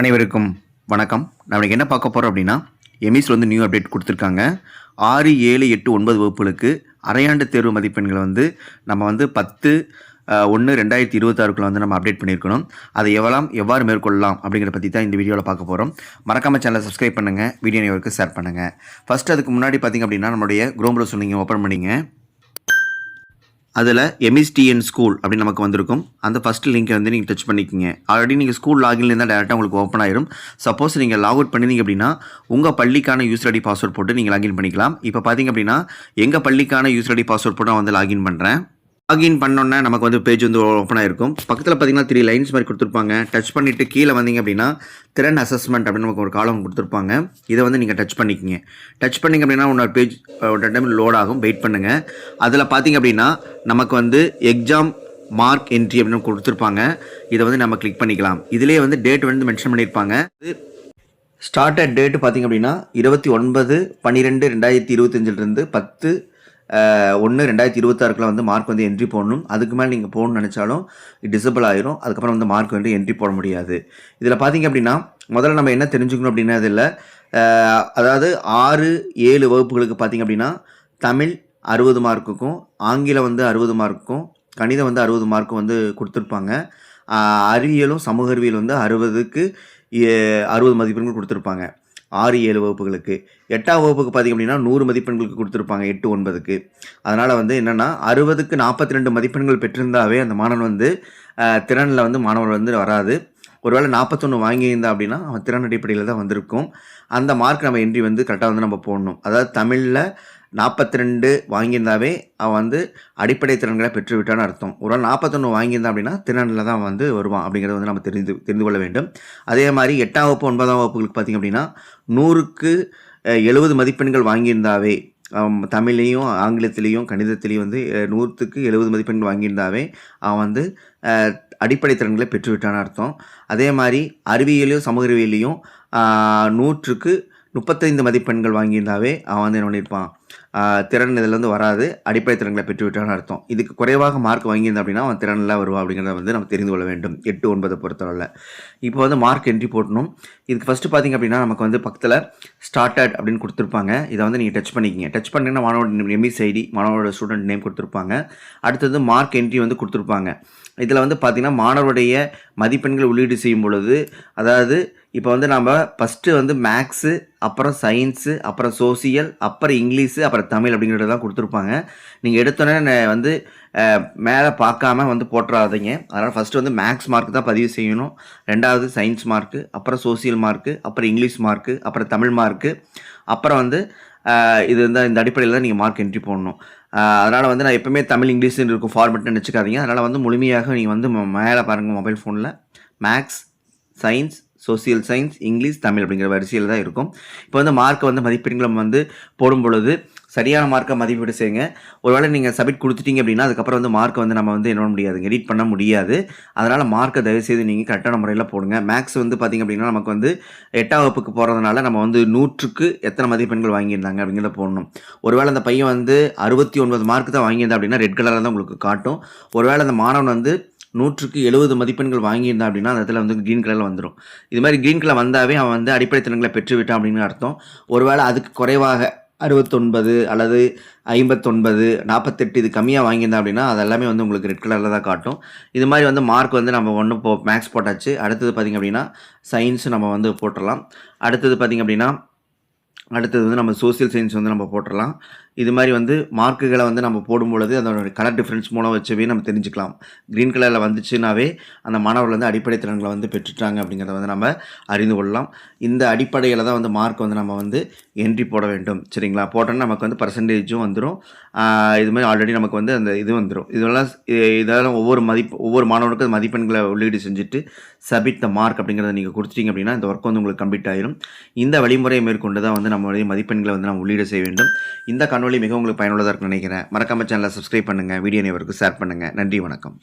அனைவருக்கும் வணக்கம். நம்மளுக்கு என்ன பார்க்க போகிறோம் அப்படின்னா எம்இஸில் வந்து நியூ அப்டேட் கொடுத்துருக்காங்க. ஆறு ஏழு எட்டு ஒன்பது வகுப்புகளுக்கு அரையாண்டு தேர்வு மதிப்பெண்களை வந்து நம்ம வந்து பத்து ஒன்று ரெண்டாயிரத்தி இருபத்தாறுக்குள்ள வந்து நம்ம அப்டேட் பண்ணியிருக்கணும். அதை எவ்வளோ எவ்வாறு மேற்கொள்ளலாம் அப்படிங்கிறத பற்றி தான் இந்த வீடியோவில் பார்க்க போகிறோம் மறக்காம சேனலை சப்ஸ்கிரைப் பண்ணுங்கள் வீடியோ நேவருக்கு ஷேர் பண்ணுங்கள் ஃபஸ்ட் அதுக்கு முன்னாடி பார்த்திங்க அப்படின்னா நம்மளுடைய குரோம் ப்ரௌசர் நீங்கள் ஓப்பன் பண்ணிங்க. அதில் எம்எஸ்டிஎன் ஸ்கூல் அப்படின்னு நமக்கு வந்திருக்கும். அந்த ஃபஸ்ட் லிங்கை வந்து நீங்கள் டச் பண்ணிக்கிங்க. ஆல்ரெடி நீங்கள் ஸ்கூல் லாகின் இருந்தால் டேரெக்டாக உங்களுக்கு ஓப்பன் ஆயிரும். சப்போஸ் நீங்கள் லாக் அவுட் பண்ணிங்க அப்படின்னா உங்கள் பள்ளிக்கான யூசர் ஐடி பாஸ்வேர்ட் போட்டு நீங்கள் லாகின் பண்ணிக்கலாம். இப்போ பார்த்தீங்க அப்படின்னா எங்கள் பள்ளிக்கான யூசர் ஐடி பாஸ்வேர்ட் போட்டு நான் வந்து லாகின் பண்ணுறேன் லாகின் பண்ணோன்னே நமக்கு வந்து பேஜ் வந்து ஓப்பன் ஆகிருக்கும் பக்கத்தில் பார்த்தீங்கன்னா த்ரீ லைன்ஸ் மாதிரி கொடுத்துருப்பாங்க. டச் பண்ணிவிட்டு கீழே வந்தீங்க அப்படின்னா திறன் அசஸ்மெண்ட் அப்படின்னு நமக்கு ஒரு காலம் கொடுத்துருப்பாங்க. இதை வந்து நீங்கள் டச் பண்ணிக்கிங்க. டச் பண்ணிங்க அப்படின்னா உன்னோட பேஜ் ஒரு டைம் லோட் ஆகும். வெயிட் பண்ணுங்கள் அதில் பார்த்தீங்க அப்படின்னா நமக்கு வந்து எக்ஸாம் மார்க் என்ட்ரி அப்படின்னு கொடுத்துருப்பாங்க. இதை வந்து நம்ம கிளிக் பண்ணிக்கலாம். இதிலே வந்து டேட் வந்து மென்ஷன் பண்ணியிருப்பாங்க. இது அட் டேட்டு பார்த்தீங்க அப்படின்னா இருபத்தி ஒன்பது பன்னிரெண்டு ரெண்டாயிரத்தி இருபத்தஞ்சிலிருந்து பத்து ஒன்று ரெண்டாயிரத்தி இருபத்தாறுக்குள்ள வந்து மார்க் வந்து என்ட்ரி போடணும். அதுக்கு மேலே நீங்கள் போகணும்னு நினச்சாலும் டிசபிள் ஆயிரும். அதுக்கப்புறம் வந்து மார்க் வந்து என்ட்ரி போட முடியாது. இதில் பார்த்தீங்க அப்படின்னா முதல்ல நம்ம என்ன தெரிஞ்சுக்கணும் அப்படின்னா இதில் அதாவது ஆறு ஏழு வகுப்புகளுக்கு பார்த்தீங்க அப்படின்னா தமிழ் அறுபது மார்க்குக்கும் ஆங்கிலம் வந்து அறுபது மார்க்குக்கும் கணிதம் வந்து அறுபது மார்க்கும் வந்து கொடுத்துருப்பாங்க. அறிவியலும் சமூக அறிவியல் வந்து அறுபதுக்கு அறுபது மதிப்பெண்கள் கொடுத்துருப்பாங்க. ஆறு ஏழு வகுப்புகளுக்கு. எட்டாம் வகுப்புக்கு பார்த்திங்க அப்படின்னா நூறு மதிப்பெண்களுக்கு கொடுத்துருப்பாங்க எட்டு ஒன்பதுக்கு. அதனால் வந்து என்னென்னா அறுபதுக்கு நாற்பத்தி ரெண்டு மதிப்பெண்கள் பெற்றிருந்தாவே அந்த மாணவன் வந்து திறனில் வந்து மாணவர் வந்து வராது. ஒருவேளை நாற்பத்தொன்று வாங்கியிருந்தா அப்படின்னா அவன் திறன் அடிப்படையில் தான் வந்திருக்கும். அந்த மார்க் நம்ம என்ட்ரி வந்து கரெக்டாக வந்து நம்ம போடணும். அதாவது தமிழில் நாற்பத்தி ரெண்டு வாங்கியிருந்தாவே அவன் வந்து அடிப்படை திறன்களை பெற்று விட்டான்னு அர்த்தம். ஒரு நாள் நாற்பத்தொன்று வாங்கியிருந்தான் அப்படின்னா திறனில் தான் வந்து வருவான் அப்படிங்கிறத வந்து நம்ம தெரிந்து தெரிந்து கொள்ள வேண்டும். அதே மாதிரி எட்டாம் வகுப்பு ஒன்பதாம் வகுப்புகளுக்கு பார்த்திங்க அப்படின்னா நூறுக்கு எழுபது மதிப்பெண்கள் வாங்கியிருந்தாவே தமிழ்லேயும் ஆங்கிலத்திலையும் கணிதத்திலையும் வந்து நூற்றுக்கு எழுபது மதிப்பெண்கள் வாங்கியிருந்தாவே அவன் வந்து அடிப்படை திறன்களை பெற்றுவிட்டான்னு அர்த்தம். அதே மாதிரி அறிவியலையும் சமூக அறிவியலையும் நூற்றுக்கு முப்பத்தைந்து மதிப்பெண்கள் வாங்கியிருந்தாவே அவன் வந்து என்ன பண்ணியிருப்பான்? திறன் இதில் வந்து வராது. அடிப்படை திறன்களை பெற்றுவிட்டான்னு அர்த்தம். இதுக்கு குறைவாக மார்க் வாங்கியிருந்தேன் அப்படின்னா அவன் திறனில் வருவா அப்படிங்கிறத வந்து நம்ம தெரிந்து கொள்ள வேண்டும். எட்டு ஒன்பதை பொறுத்தவரை இப்போ வந்து மார்க் என்ட்ரி போட்டணும் இதுக்கு ஃபஸ்ட்டு பார்த்தீங்க அப்படின்னா நமக்கு வந்து பக்கத்தில் ஸ்டார்டட் அப்படின்னு கொடுத்துருப்பாங்க. இதை வந்து நீங்கள் டச் பண்ணிக்கிங்க. டச் பண்ணிங்கன்னா மாணவரோட எம்இஸ் ஐடி மாணவரோட ஸ்டூடெண்ட் நேம் கொடுத்துருப்பாங்க. அடுத்தது மார்க் என்ட்ரி வந்து கொடுத்துருப்பாங்க. இதில் வந்து பார்த்திங்கன்னா மாணவருடைய மதிப்பெண்கள் உள்ளீடு செய்யும் பொழுது அதாவது இப்போ வந்து நம்ம ஃபஸ்ட்டு வந்து மேக்ஸு அப்புறம் சயின்ஸு அப்புறம் சோசியல் அப்புறம் இங்கிலீஷு அப்புறம் தமிழ் அப்படிங்கிறதெல்லாம் கொடுத்துருப்பாங்க. நீங்கள் எடுத்தோன்னே வந்து மேலே பார்க்காம வந்து போட்டுறாதீங்க. அதனால் ஃபஸ்ட்டு வந்து மேக்ஸ் மார்க் தான் பதிவு செய்யணும். ரெண்டாவது சயின்ஸ் மார்க்கு அப்புறம் சோசியல் மார்க்கு அப்புறம் இங்கிலீஷ் மார்க்கு அப்புறம் தமிழ் மார்க்கு அப்புறம் வந்து இது வந்து இந்த அடிப்படையில் தான் நீங்கள் மார்க் என்ட்ரி போடணும். அதனால் வந்து நான் எப்போவுமே தமிழ் இங்கிலீஷ்னு இருக்கும் ஃபார்மெட்னு நினச்சிக்காதீங்க. அதனால் வந்து முழுமையாக நீங்கள் வந்து ம- மேலே பாருங்கள் மொபைல் ஃபோனில் maths science social science English Tamil அப்படிங்கிற வரிசையில் தான் இருக்கும். இப்போ வந்து மார்க்கை வந்து மதிப்பெண்களை வந்து போடும் பொழுது சரியான மார்க்கை மதிப்பீடு செய்யுங்க. ஒருவேளை நீங்கள் சப்மிட் கொடுத்துட்டீங்க அப்படின்னா அதுக்கப்புறம் வந்து மார்க்கை வந்து நம்ம வந்து என்ன முடியாதுங்க முடியாது எடிட் பண்ண முடியாது. அதனால் மார்க்கை தயவுசெய்து நீங்கள் கரெக்டான முறையில் போடுங்க. மேக்ஸ் வந்து பார்த்திங்க அப்படின்னா நமக்கு வந்து எட்டாம் வகுப்புக்கு போகிறதுனால நம்ம வந்து நூற்றுக்கு எத்தனை மதிப்பெண்கள் வாங்கியிருந்தாங்க அப்படிங்கிறத போடணும். ஒருவேளை அந்த பையன் வந்து அறுபத்தி ஒன்பது மார்க் தான் வாங்கியிருந்தா அப்படின்னா ரெட் கலரில் தான் உங்களுக்கு காட்டும். ஒருவேளை அந்த மாணவன் வந்து நூற்றுக்கு எழுபது மதிப்பெண்கள் வாங்கியிருந்தான் அப்படின்னா அந்த இடத்துல வந்து க்ரீன் கலரில் வந்துடும் இது மாதிரி க்ரீன் கலர் வந்தாவே அவன் வந்து அடிப்படை திறன்களை பெற்று விட்டான் அப்படின்னு அர்த்தம். ஒருவேளை அதுக்கு குறைவாக அறுபத்தொன்பது அல்லது ஐம்பத்தொன்பது நாற்பத்தெட்டு இது கம்மியாக வாங்கியிருந்தா அப்படின்னா அது எல்லாமே வந்து உங்களுக்கு ரெட் கலரில் தான் காட்டும். இது மாதிரி வந்து மார்க் வந்து நம்ம ஒன்று போ மேக்ஸ் போட்டாச்சு. அடுத்தது பார்த்திங்க அப்படின்னா சயின்ஸு நம்ம வந்து போட்டுடலாம் அடுத்தது பார்த்திங்க அப்படின்னா அடுத்தது வந்து நம்ம சோசியல் சயின்ஸ் வந்து நம்ம போட்டுடலாம் இது மாதிரி வந்து மார்க்குகளை வந்து நம்ம போடும்பொழுது அதோட கலர் டிஃப்ரென்ஸ் மூலம் வச்சவே நம்ம தெரிஞ்சுக்கலாம். க்ரீன் கலரில் வந்துச்சுனாவே அந்த மாணவர்கள் வந்து அடிப்படை திறன்களை வந்து பெற்றுட்டாங்க அப்படிங்கிறத வந்து நம்ம அறிந்து கொள்ளலாம். இந்த அடிப்படையில் தான் வந்து மார்க் வந்து நம்ம வந்து என்ட்ரி போட வேண்டும். சரிங்களா? போட்டோன்னா நமக்கு வந்து பர்சன்டேஜும் வந்துடும் இது மாதிரி ஆல்ரெடி நமக்கு வந்து அந்த இது வந்துடும் இதெல்லாம் இதெல்லாம் ஒவ்வொரு மதிப்பு ஒவ்வொரு மாணவனுக்கும் மதிப்பெண்களை உள்ளீடு செஞ்சுட்டு சபிட் த மார்க் அப்படிங்கிறத நீங்கள் கொடுத்துட்டீங்க அப்படின்னா இந்த ஒர்க் வந்து உங்களுக்கு கம்ப்ளீட் ஆயிரும். இந்த வழிமுறையை மேற்கொண்டு தான் வந்து நம்மளுடைய மதிப்பெண்களை வந்து நம்ம உள்ளீடு செய்ய வேண்டும். இந்த காணொலி மிகவும் உங்களுக்கு பயனுள்ளதாக இருக்கும்னு நினைக்கிறேன். மறக்காம சேனலை சப்ஸ்கிரைப் பண்ணுங்கள் வீடியோ நேவருக்கு ஷேர் பண்ணுங்கள் நன்றி வணக்கம்.